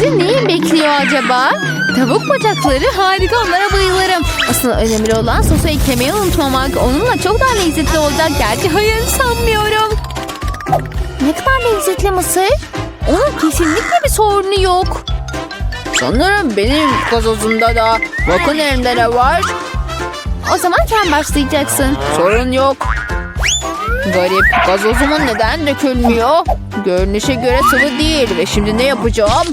Bizi neyi bekliyor acaba? Tavuk bacakları harika onlara bayılırım. Asıl önemli olan sosu eklemeyi unutmamak. Onunla çok daha lezzetli olacak. Gerçi hayır sanmıyorum. Ne kadar lezzetli mısır? Onun kesinlikle bir sorunu yok. Sanırım benim gazozumda da. Bakın elimde ne var. O zaman sen başlayacaksın. Sorun yok. Garip. Gazozumun neden dökülmüyor? Görünüşe göre sıvı değil. Ve şimdi ne yapacağım?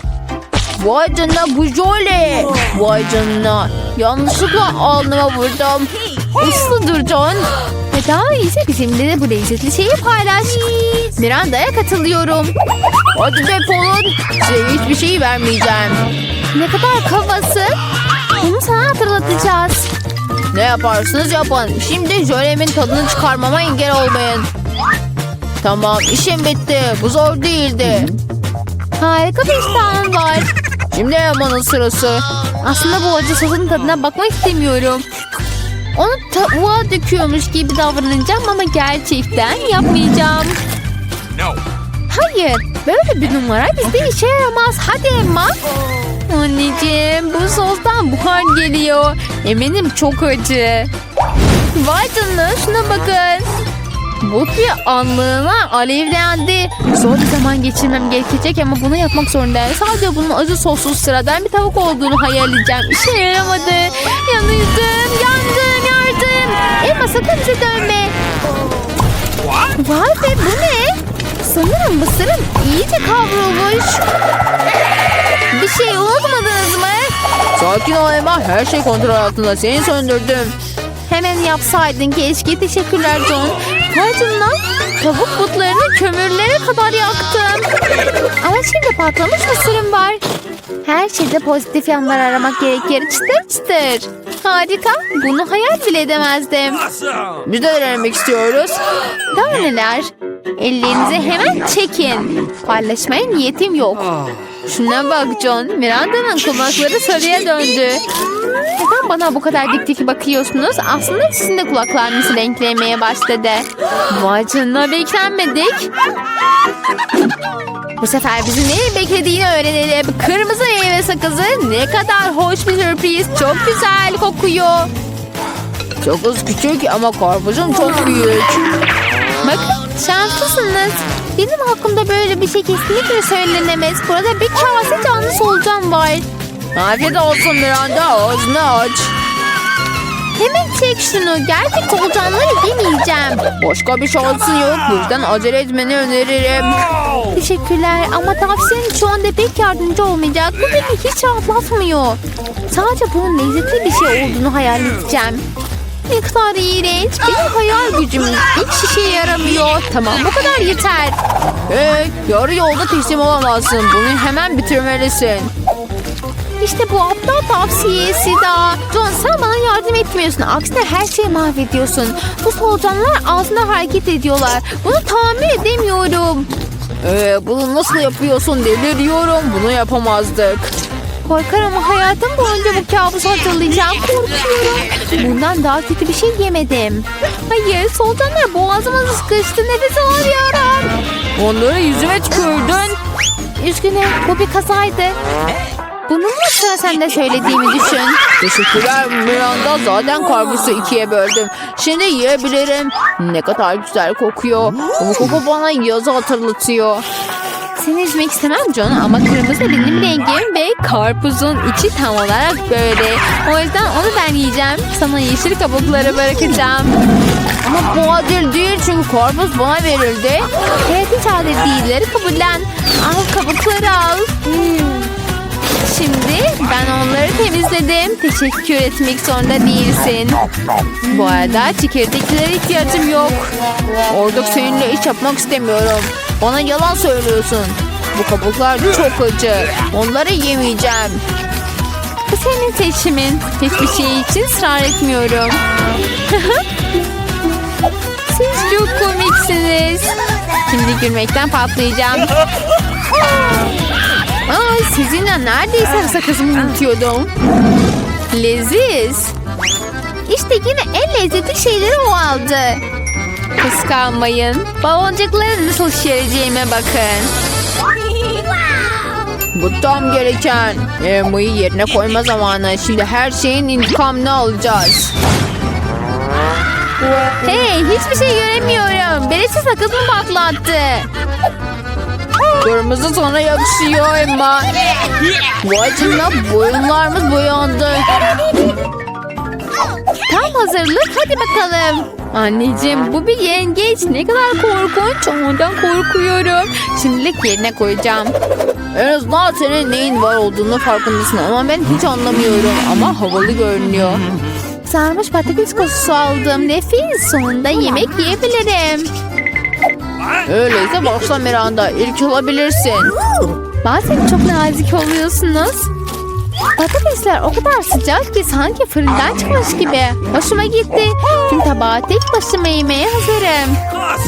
Vay canına bu jöle. Vay canına. Yanlışlıkla alnıma vurdum. Uslu dur John. Ve daha iyisi bizimle de bu lezzetli şeyi paylaş. Miranda'ya katılıyorum. Hadi defolun. Size hiçbir şey vermeyeceğim. Ne kadar kafası. Bunu sana hatırlatacağız. Ne yaparsınız yapın. Şimdi jölemin tadını çıkarmama engel olmayın. Tamam işim bitti. Bu zor değildi. Harika bir iştahım var. Şimdi Yaman'ın sırası. Aslında bu acı sosun tadına bakmak istemiyorum. Onu tavuğa döküyormuş gibi davranacağım ama gerçekten yapmayacağım. No. Hayır, böyle bir numara bizde işe yaramaz. Hadi Emma. Anneciğim, bu sostan buhar geliyor. Eminim çok acı. Vay canına, şuna bakın. Bu bir anlığına alevlendi. Zor bir zaman geçirmem gerekecek ama bunu yapmak zorundayım. Sadece bunun acı sossuz sıradan bir tavuk olduğunu hayal edeceğim. İşe yaramadı. Yanıldım, yandım, yardım. Emma sakın bize dönme. Vay be bu ne? Sanırım mısırım iyice kavrulmuş. Bir şey unutmadınız mı? Sakin ol Emma. Her şey kontrol altında. Seni söndürdüm. Hemen yapsaydın keşke. Teşekkürler John. Harcından tavuk butlarını kömürlere kadar yaktım. Ama şimdi patlamış mısırım var. Her şeyde pozitif yanlar aramak gerekir. Çıtır çıtır. Harika. Bunu hayal bile edemezdim. Biz de denemek istiyoruz. Daha neler? Ellerinizi hemen çekin. Paylaşmaya niyetim yok. Şuna bak John. Miranda'nın kulakları sarıya döndü. Neden bana bu kadar dik dik bakıyorsunuz? Aslında sizin de kulaklarınız renklemeye başladı. Vay canına beklenmedik. Bu sefer bizi neyi beklediğini öğrenelim. Kırmızı meyve sakızı ne kadar hoş bir sürpriz. Çok güzel kokuyor. Sakız küçük ama karpuzum çok büyük. Bakın şanslısınız. Benim hakkımda böyle bir şey kesinlikle söylenemez. Burada bir kase canlı solucan var. Afiyet olsun Miranda. Ağzını aç. Hemen çek şunu. Gerçek solucanları yemeyeceğim. Başka bir şansın yok. Bu yüzden acele etmeni öneririm. Teşekkürler ama tavsiyen şu anda pek yardımcı olmayacak. Bu beni hiç rahatlatmıyor. Sadece bunun lezzetli bir şey olduğunu hayal edeceğim. Ne kadar iğrenç. Benim hayal gücüm hiç işe yaramıyor. Tamam bu kadar yeter. Hey, yarı yolda teslim olamazsın. Bunu hemen bitirmelisin. İşte bu aptal tavsiyesi daha. John sen bana yardım etmiyorsun. Aksine her şeyi mahvediyorsun. Bu solucanlar ağzında hareket ediyorlar. Bunu tahammül edemiyorum. Ee, bunu nasıl yapıyorsun deliriyorum. Bunu yapamazdık. Korkarım hayatım boyunca bu kabusu hatırlayacağım. Korkuyorum. Bundan daha kötü bir şey yemedim. Hayır solucanlar boğazıma sıkıştı. Nefes alamıyorum. Onları yüzüme tükürdün. Üzgünüm bu bir kazaydı. Bunu mu sana sen de söylediğimi düşün. Teşekkürler Miranda. Zaten karpuzu ikiye böldüm. Şimdi yiyebilirim. Ne kadar güzel kokuyor. Bu koku bana yazı hatırlatıyor. Seni üzmek istemem John ama kırmızı benim rengim ve karpuzun içi tam olarak böyle. O yüzden onu ben yiyeceğim. Sana yeşil kabukları bırakacağım. Ama bu adil değil çünkü karpuz bana verildi. Evet hiç adil değilleri kabullen. Al kabukları al. Şimdi ben onları temizledim. Teşekkür etmek zorunda değilsin. Bu arada çekirdeklere ihtiyacım yok. Orada seninle iş yapmak istemiyorum. Bana yalan söylüyorsun. Bu kabuklar çok acı. Onları yemeyeceğim. Bu senin seçimin. Hiçbir şey için ısrar etmiyorum. Siz çok komiksiniz. Şimdi gülmekten patlayacağım. Ay sizinle neredeyse sakızımı unutuyordum. Leziz. İşte yine en lezzetli şeyleri o aldı. Kıskanmayın. Baloncukları nasıl şişireceğime bakın. Bu tam gereken. Emma'yı yerine koyma zamanı. Şimdi her şeyin intikamını alacağız. Hey hiçbir şey göremiyorum. Birisi sakızımı patlattı. Kırmızı sana yakışıyor Emma. Vay canına boyunlarımız boyandı. Tam hazırlık hadi bakalım. Anneciğim bu bir yengeç. Ne kadar korkunç. Ondan korkuyorum. Şimdilik yerine koyacağım. En azından senin neyin var olduğunu farkındasın ama ben hiç anlamıyorum. Ama havalı görünüyor. Sarmış patates kokusu aldım. Nefis. Sonunda yemek yiyebilirim. Öyleyse başla Miranda. İlk olabilirsin. Bazen çok nazik oluyorsunuz. Patatesler o kadar sıcak ki sanki fırından çıkmış gibi. Hoşuma gitti. Tüm tabağı tek başıma yemeye hazırım.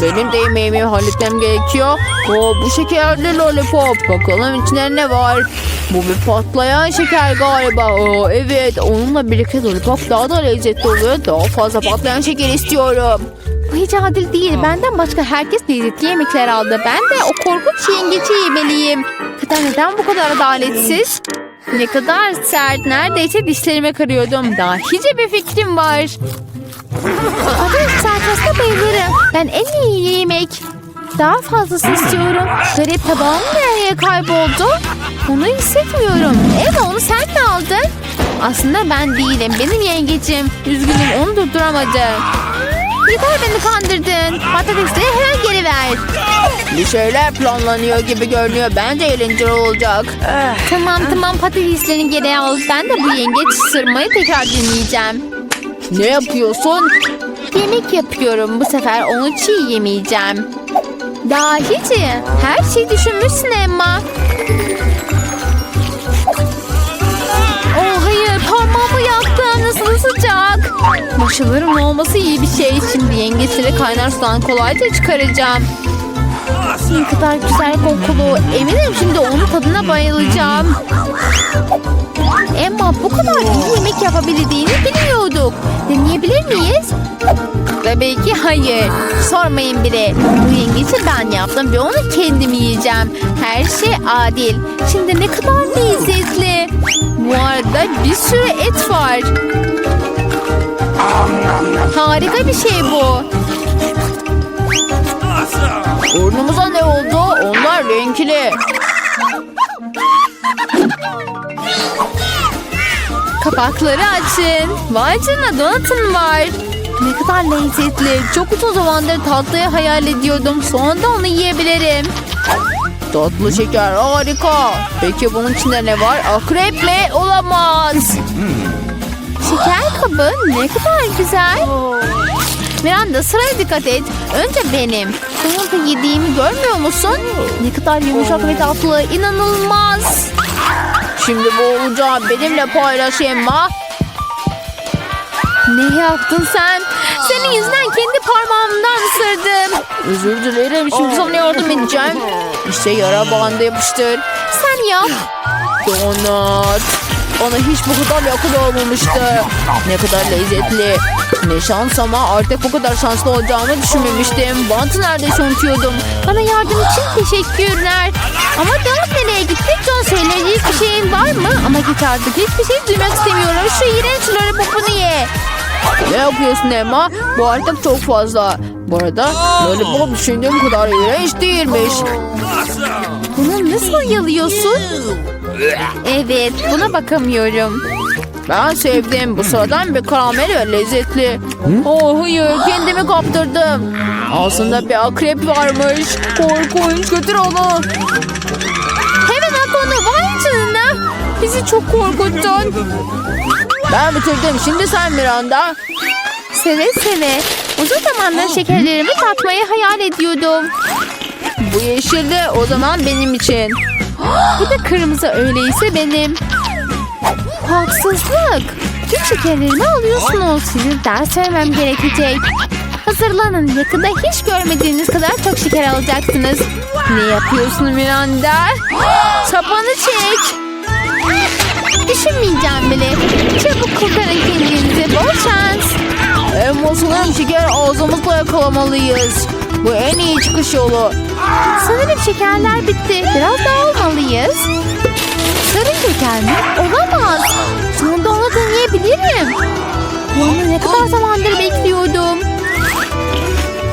Benim de yemeğimi halletmem gerekiyor. Oo, bu şekerli lollipop. Bakalım içinde ne var? Bu bir patlayan şeker galiba. Oo, evet onunla birlikte lollipop daha da lezzetli oluyor. Daha fazla patlayan şeker istiyorum. Bu hiç adil değil. Benden başka herkes lezzetli yemekler aldı. Ben de o korkunç yengeci yemeliyim. Kıta neden bu kadar adaletsiz? Ne kadar sert. Neredeyse dişlerime kırıyordum. Daha hiç bir fikrim var. Patates salçasına bayılırım. Ben en iyi yemek. Daha fazlasını istiyorum. Garip tabağım nereye kayboldu? Onu hissetmiyorum. Evet onu sen mi aldın? Aslında ben değilim. Benim yengecim. Üzgünüm onu durduramadım. Yeter beni kandırdın. Patatesleri hemen geri ver. Bir şeyler planlanıyor gibi görünüyor. Bence eğlenceli olacak. Tamam tamam patateslerini geri al. Ben de bu yengeç ısırmayı tekrar deneyeceğim. Ne yapıyorsun? Yemek yapıyorum. Bu sefer onu çiğ yemeyeceğim. Dahici. Her şeyi düşünmüşsün Emma. Başılarım olması iyi bir şey. Şimdi yengeçleri kaynar sudan kolayca çıkaracağım. Ne kadar güzel kokulu. Eminim şimdi onun tadına bayılacağım. Emma bu kadar iyi yemek yapabildiğini bilmiyorduk. Deneyebilir miyiz? Tabii ki hayır. Sormayın bile. Bu yengeci ben yaptım ve onu kendim yiyeceğim. Her şey adil. Şimdi ne kadar lezzetli. Bu arada bir sürü et var. Harika bir şey bu. Burnumuza ne oldu? Onlar renkli. Kapakları açın. Vay canına donatın var. Ne kadar lezzetli. Çok uzun zamandır tatlıyı hayal ediyordum. Sonunda onu yiyebilirim. Tatlı şeker harika. Peki bunun içinde ne var? Akrep mi? Olamaz. Şeker kabı ne kadar güzel. Miranda sıraya dikkat et. Önce benim. Da yediğimi görmüyor musun? Ne kadar yumuşak ve tatlı. İnanılmaz. Şimdi bu olacağı benimle paylaş Emma. Ne yaptın sen? Senin yüzünden kendi parmağımdan ısırdım. Özür dilerim. Şimdi sana yardım edeceğim. İşte yara bandı yapıştır. Sen yap. Donut. Bana hiç bu kadar yakın olmamıştı. Ne kadar lezzetli. Ne şans ama artık bu kadar şanslı olacağımı düşünmemiştim. Bantı neredeyse unutuyordum. Bana yardım için teşekkürler. Ama Donut nereye gitti? John söyleyecek bir şeyin var mı? Ama git artık hiçbir şey duymak istemiyorum. Şu iğrenç lollipopunu ye. Ne yapıyorsun Emma? Bu artık çok fazla. Bu arada lollipop düşündüğüm kadar iğrenç değilmiş. Bunu nasıl yalıyorsun? Evet buna bakamıyorum. Ben sevdim. Bu sıradan bir karamel ve lezzetli. Oh hayır kendimi kaptırdım. Aslında bir akrep varmış. Korkunç götür onu. Hemen at onu vay canına. Bizi çok korkuttun. Ben bitirdim. Şimdi sen Miranda. Seve seve. Uzun zamandır şekerlerimi tatmayı hayal ediyordum. Bu yeşil de o zaman benim için. Bu da kırmızı öyleyse benim. Haksızlık. Tüm şekerlerimi alıyorsunuz. Size ders vermem gerekecek. Hazırlanın. Yakında hiç görmediğiniz kadar çok şeker alacaksınız. Ne yapıyorsun Miranda? Sapanı çek. Düşünmeyeceğim bile. Çabuk kurtarın kendinizi. Bol şans. Emma sanırım şeker ağzımızla yakalamalıyız. Bu en iyi çıkış yolu. Sanırım şekerler bitti. Biraz daha almalıyız. Sarı şeker mi? Olamaz. Sonunda onu deneyebilirim. Bunu ne kadar zamandır bekliyordum.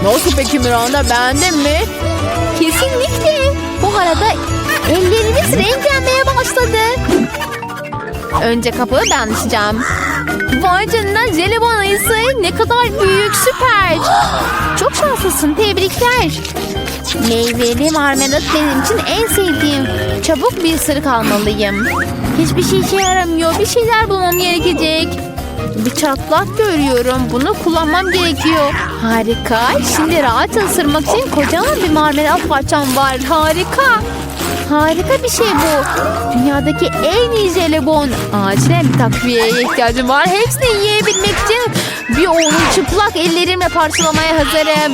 Nasıl peki Miranda beğendin mi? Kesinlikle. Bu arada ellerimiz renklenmeye başladı. Önce kapığı ben açacağım. Vay canına jelibon ayısı ne kadar büyük süper. Çok şanslısın tebrikler. Meyveli marmelat benim için en sevdiğim. Çabuk bir ısırık almalıyım. Hiçbir şey işe yaramıyor. Bir şeyler bulmam gerekecek. Bir çatlak görüyorum. Bunu kullanmam gerekiyor. Harika. Şimdi rahat ısırmak için kocaman bir marmelat parçam var. Harika. Harika bir şey bu. Dünyadaki en iyi jelibon. Acilen bir takviyeye ihtiyacım var. Hepsini yiyebilmek için bir onu çıplak ellerimle parçalamaya hazırım.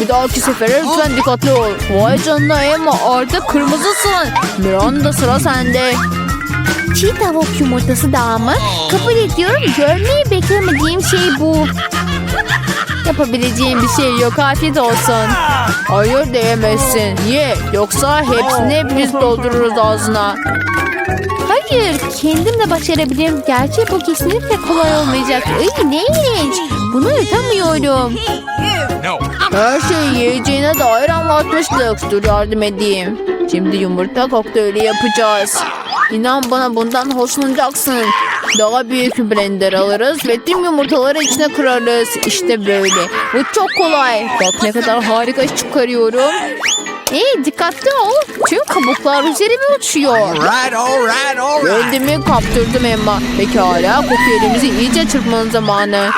Bir dahaki sefere lütfen dikkatli ol. Vay canına Emma artık kırmızısın. Miranda sıra sende. Çiğ tavuk yumurtası daha mı? Kabul ediyorum. Görmeyi beklemediğim şey bu. Yapabileceğim bir şey yok. Afiyet olsun. Hayır diyemezsin. Ye yoksa hepsini biz doldururuz ağzına. Hayır, kendim de başarabilirim. Gerçi bu kesinlikle kolay olmayacak. Ay ne iğrenç. Bunu yutamıyorum. Her şeyi yiyeceğine dair anlatmıştık. Dur yardım edeyim. Şimdi yumurta kokteyli yapacağız. İnan bana bundan hoşlanacaksın. Daha büyük bir blender alırız ve tüm yumurtaları içine kırarız. İşte böyle. Bu çok kolay. Bak ne kadar harika iş çıkarıyorum. İyi dikkatli ol. Tüm kabuklar üzerime uçuyor. Right, all right, all right. Kendimi kaptırdım Emma. Pekala kokteylimizi iyice çırpmanın zamanı.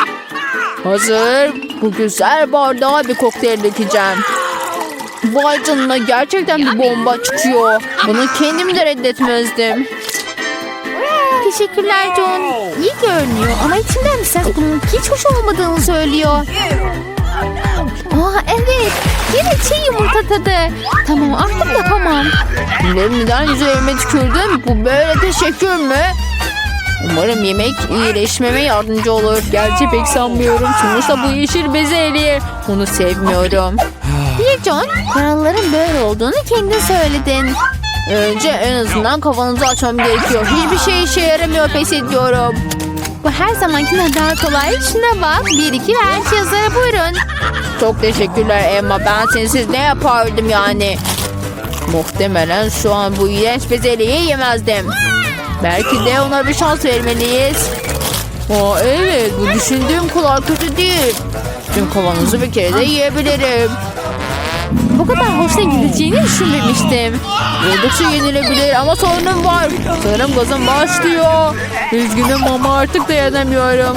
Hazır. Bu güzel bardağa bir kokteyl dökeceğim. Vay canına gerçekten bir bomba çıkıyor. Bunu kendim de reddetmezdim. Teşekkürler John. İyi görünüyor ama içinden bir bunun hiç hoş olmadığını söylüyor. Aa evet. Yine çiğ yumurta tadı. Tamam artık yapamam. Ve neden üzerime tükürdün? Bu böyle teşekkür mü? Umarım yemek iyileşmeme yardımcı olur. Gerçi pek sanmıyorum. Sonuçta bu yeşil bezelye. Onu sevmiyorum. Bir John, kuralların böyle olduğunu kendin söyledin. Önce en azından kafanızı açmam gerekiyor. Hiçbir şey işe yaramıyor pes ediyorum. Bu her zamankinden daha kolay. Şuna bak. Bir iki ver yazara buyurun. Çok teşekkürler Emma. Ben sensiz ne yapardım yani? Muhtemelen şu an bu iğrenç bezelyeyi yemezdim. Belki de ona bir şans vermeliyiz. Aa, evet bu düşündüğüm kadar kötü değil. Tüm kavanozu bir kere de yiyebilirim. Bu kadar hoşuna gideceğini düşünmemiştim. Oldukça yenilebilir ama sorunum var. Sanırım gazım başlıyor. Üzgünüm ama artık dayanamıyorum.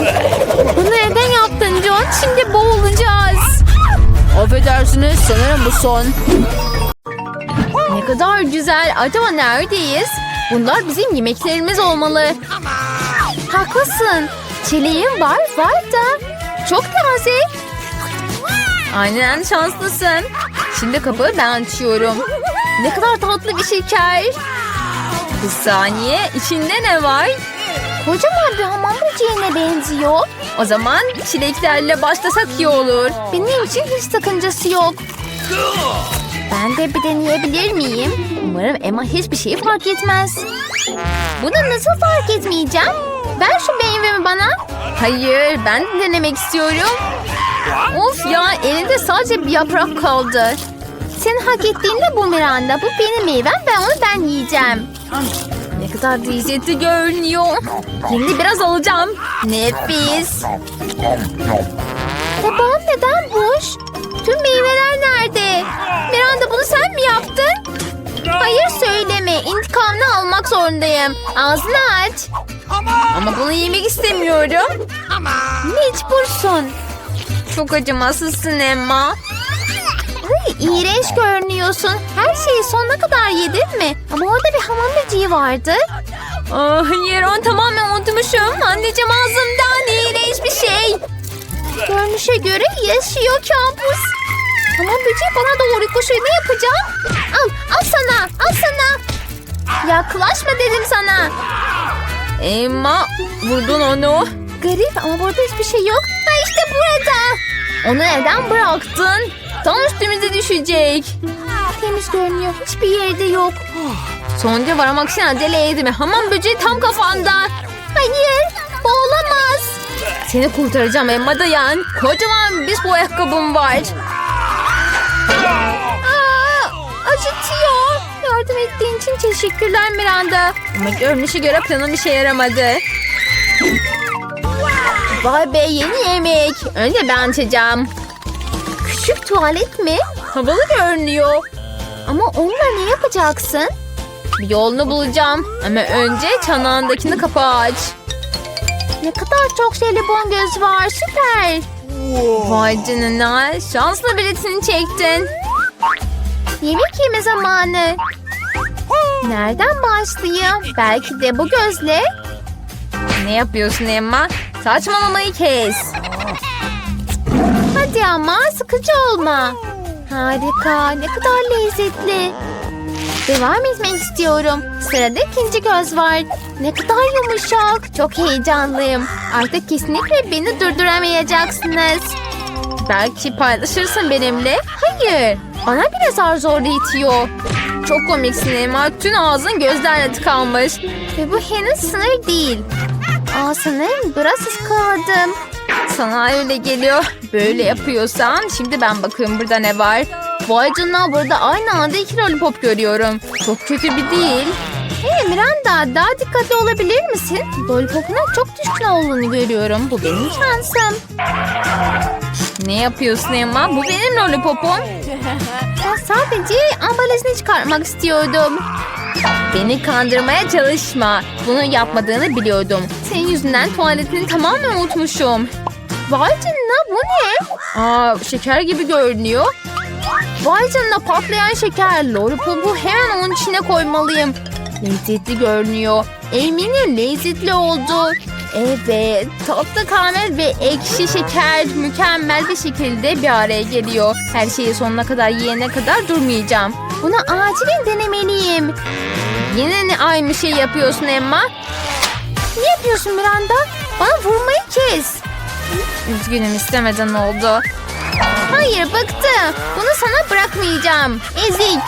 Bunu neden yaptın John? Şimdi boğulacağız. Affedersiniz sanırım bu son. Ne kadar güzel. Acaba neredeyiz? Bunlar bizim yemeklerimiz olmalı. Haklısın. Çeleğim var, var da. Çok taze. Aynen şanslısın. Şimdi kapıyı ben açıyorum. Ne kadar tatlı bir şeker. Bir saniye. içinde ne var? Kocaman bir hamam böceğine benziyor. O zaman çileklerle başlasak iyi olur. Benim için hiç sakıncası yok. Ben de bir deneyebilir miyim? Umarım Emma hiçbir şeyi fark etmez. Bunu nasıl fark etmeyeceğim? Ver şu meyvemi bana. Hayır, ben de denemek istiyorum. Of ya, elinde sadece bir yaprak kaldı. Senin hak ettiğin de bu Miranda. Bu benim meyvem ve onu ben yiyeceğim. Ne kadar lezzetli görünüyor. Şimdi biraz alacağım. Nefis. Tabağın neden boş? Tüm meyveler nerede? Miranda bunu sen mi yaptın? Hayır söyleme. İntikamını almak zorundayım. Ağzını aç. Ama bunu yemek istemiyorum. Mecbursun. Çok acımasızsın Emma. Ay, iğrenç görünüyorsun. Her şeyi sonuna kadar yedin mi? Ama orada bir hamam böceği vardı. Oh, hayır onu tamamen unutmuşum. Anneciğim ağzımdan iğrenç bir şey. Görünüşe göre yaşıyor kabus. Hamam böceği bana doğru koşuyor. Ne yapacağım? Al, al sana, al sana. Yaklaşma dedim sana. Emma, vurdun onu. Garip ama burada hiçbir şey yok. Ha işte burada. Onu neden bıraktın? Tam üstümüze düşecek. Temiz görünüyor. Hiçbir yerde yok. Sonuca varmak için acele etme. Hamam böceği tam kafanda. Hayır bu olamaz. Seni kurtaracağım Emma dayan. Kocaman bir bu ayakkabım var. Aa, acıtıyor. Yardım ettiğin için teşekkürler Miranda. Ama görünüşe göre planım işe yaramadı. Vay be yeni yemek. Önce ben açacağım. Küçük tuvalet mi? Havalı görünüyor. Ama onunla ne yapacaksın? Bir yolunu bulacağım. Ama önce çanağındakini kapağı aç. Ne kadar çok jelibon göz var. Süper. Vay canına. Şanslı biletini çektin. Yemek yeme zamanı. Nereden başlayayım? Belki de bu gözle. Ne yapıyorsun Emma? Saçmalamayı kes. Hadi ama sıkıcı olma. Harika, ne kadar lezzetli. Devam etmek istiyorum. Sırada ikinci göz var. Ne kadar yumuşak. Çok heyecanlıyım. Artık kesinlikle beni durduramayacaksınız. Belki paylaşırsın benimle. Hayır. Bana bile zar zor itiyor. Çok komiksin Emma. Tüm ağzın gözlerle tıkanmış. Ve bu henüz sınır değil. Aa sanırım biraz ıskaladım. Sana öyle geliyor. Böyle yapıyorsan şimdi ben bakayım burada ne var. Vay canına burada aynı anda iki lollipop görüyorum. Çok kötü bir değil. Hey Miranda daha dikkatli olabilir misin? Lollipopuna çok düşkün olduğunu görüyorum. Bu benim şansım. Ne yapıyorsun Emma? Bu benim lollipopum. Ben sadece ambalajını çıkartmak istiyordum. Beni kandırmaya çalışma. Bunu yapmadığını biliyordum. Senin yüzünden tuvaletini tamamen unutmuşum. Vay canına bu ne? Aa şeker gibi görünüyor. Vay canına patlayan şeker. Lollipopu hemen onun içine koymalıyım. Lezzetli görünüyor. Eminim lezzetli oldu. Evet, tatlı karamel ve ekşi şeker mükemmel bir şekilde bir araya geliyor. Her şeyi sonuna kadar yiyene kadar durmayacağım. Bunu acilen denemeliyim. Yine ne aynı şey yapıyorsun Emma? Ne yapıyorsun Miranda? Bana vurmayı kes. Üzgünüm istemeden oldu. Hayır bıktım. Bunu sana bırakmayacağım. Ezik.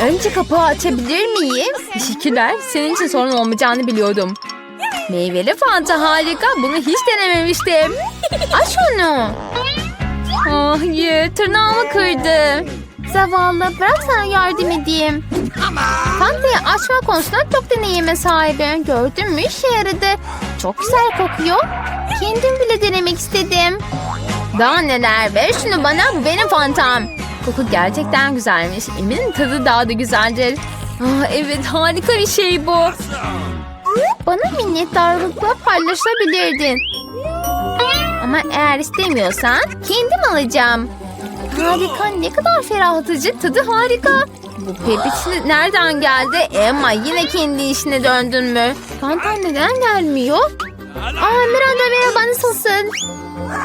Önce kapağı açabilir miyim? Teşekkürler. Senin için sorun olmayacağını biliyordum. Meyveli fanta harika. Bunu hiç denememiştim. Aç onu. Ah hayır tırnağımı kırdı. Zavallı bırak sana yardım edeyim. Fantayı açma konusunda çok deneyime sahibim. Gördün mü işe yaradı. Çok güzel kokuyor. Kendim bile denemek istedim. Daha neler ver şunu bana bu benim fantam. Koku gerçekten güzelmiş. Eminim tadı daha da güzeldir. Ah, evet harika bir şey bu. Bana minnettarlıkla paylaşabilirdin. Ama eğer istemiyorsan kendim alacağım. Harika ne kadar ferahlatıcı tadı harika. Bu pepit nereden geldi? Emma yine kendi işine döndün mü? Fantan neden gelmiyor? Aa Miranda merhaba nasılsın?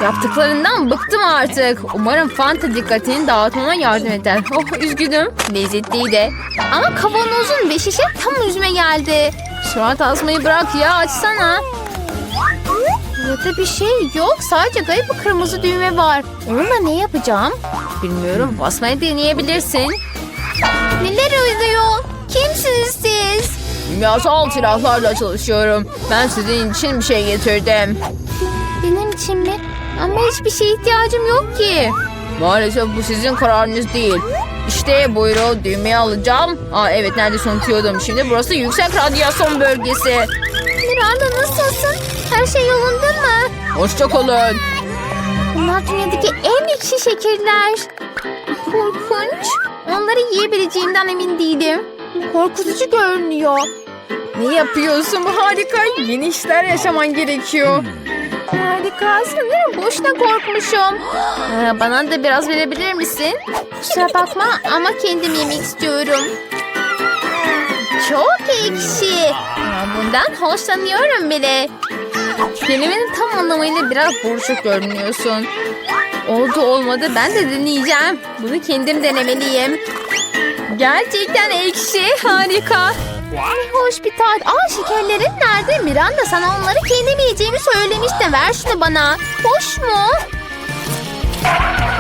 Yaptıklarından bıktım artık. Umarım Fanta dikkatini dağıtmama yardım eder. Oh üzgünüm. Lezzetliydi. Ama kavanozun ve şişe tam yüzüme geldi. Surat asmayı bırak ya açsana. Burada bir şey yok. Sadece garip bir kırmızı düğme var. Onunla ne yapacağım? Bilmiyorum. Basmayı deneyebilirsin. Neler oluyor? Kimsiniz siz? Kimyasal silahlarla çalışıyorum. Ben sizin için bir şey getirdim. Benim için mi? Ama hiçbir şeye ihtiyacım yok ki. Maalesef bu sizin kararınız değil. İşte buyurun düğmeyi alacağım. Aa evet neredeyse unutuyordum. Şimdi burası yüksek radyasyon bölgesi. Miranda nasılsın? Her şey yolunda mı? Hoşçakalın. Bunlar dünyadaki en ekşi şekerler. Korkunç. Onları yiyebileceğimden emin değilim. Korkutucu görünüyor. Ne yapıyorsun? Bu harika. Yeni işler yaşaman gerekiyor. Harika. Sanırım boşuna korkmuşum. Ee, bana da biraz verebilir misin? Kusura bakma ama kendim yemek istiyorum. Çok ekşi. Bundan hoşlanıyorum bile. Kelimenin tam anlamıyla biraz buruşuk görünüyorsun. Oldu olmadı ben de deneyeceğim. Bunu kendim denemeliyim. Gerçekten ekşi harika. Ne hoş bir tat. Aa şekerlerin nerede? Miranda sana onları kendim yiyeceğimi söylemişti. Ver şunu bana. Hoş mu?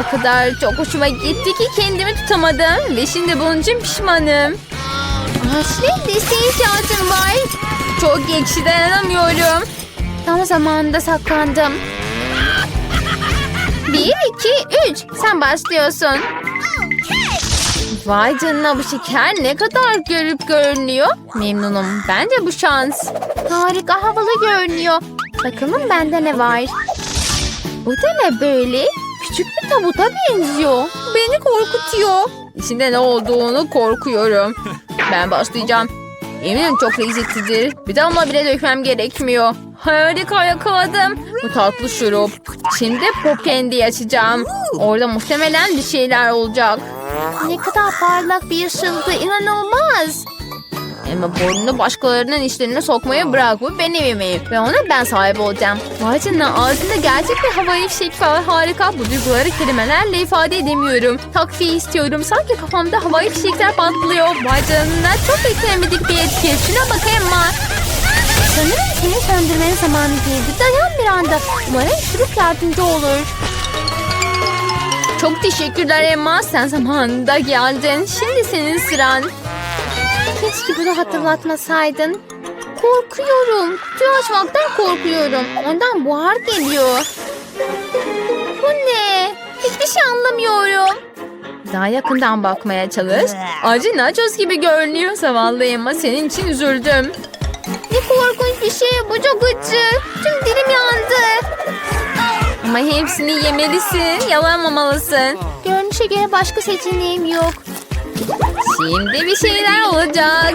O kadar çok hoşuma gitti ki kendimi tutamadım. Ve şimdi bunun için pişmanım. Aslı desteğe ihtiyacım var. Çok ekşi dayanamıyorum. Tam zamanında saklandım. Bir, iki, üç. Sen başlıyorsun. Vay canına bu şeker ne kadar görüp görünüyor. Memnunum. Bence bu şans. Harika havalı görünüyor. Bakalım bende ne var. Bu da ne böyle? Küçük bir tabuta benziyor. Beni korkutuyor. İçinde ne olduğunu korkuyorum. Ben başlayacağım. Eminim çok lezzetlidir. Bir damla bile dökmem gerekmiyor. Harika yakaladım. Bu tatlı şurup. Şimdi pop candy açacağım. Orada muhtemelen bir şeyler olacak. Ne kadar parlak bir ışıltı. inanılmaz. Ama burnunu başkalarının işlerine sokmayı bırak. Bu benim yemeğim. Ve ona ben sahip olacağım. Vay ağzında gerçek bir havai fişek var. Harika. Bu duyguları kelimelerle ifade edemiyorum. Takviye istiyorum. Sanki kafamda havai fişekler patlıyor. Vay çok beklemedik bir etki. Şuna bak Emma. Sanırım seni söndürmenin zamanı geldi. Dayan bir anda. Umarım şurup yardımcı olur. Çok teşekkürler Emma. Sen zamanında geldin. Şimdi senin sıran. Keşke bunu hatırlatmasaydın. Korkuyorum. Kutuyu açmaktan korkuyorum. Ondan buhar geliyor. Bu ne? Hiçbir şey anlamıyorum. Daha yakından bakmaya çalış. Acı nachos gibi görünüyor. Zavallı Emma senin için üzüldüm. Ne korkunç bir şey. Bu çok acı. Tüm dilim yandı. Ama hepsini yemelisin. Yalanmamalısın. Görünüşe göre başka seçeneğim yok. Şimdi bir şeyler olacak.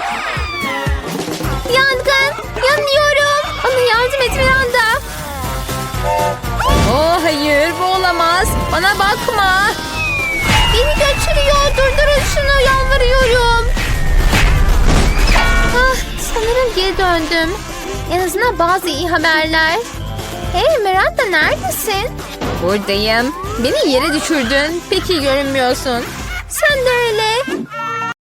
Yangın! Yanıyorum! Bana yardım et Miranda. Oh hayır bu olamaz. Bana bakma. Beni götürüyor. Durdurun şunu yalvarıyorum. Ah, sanırım geri döndüm. En azından bazı iyi haberler. Hey Miranda neredesin? Buradayım. Beni yere düşürdün. Peki görünmüyorsun. Sen de öyle.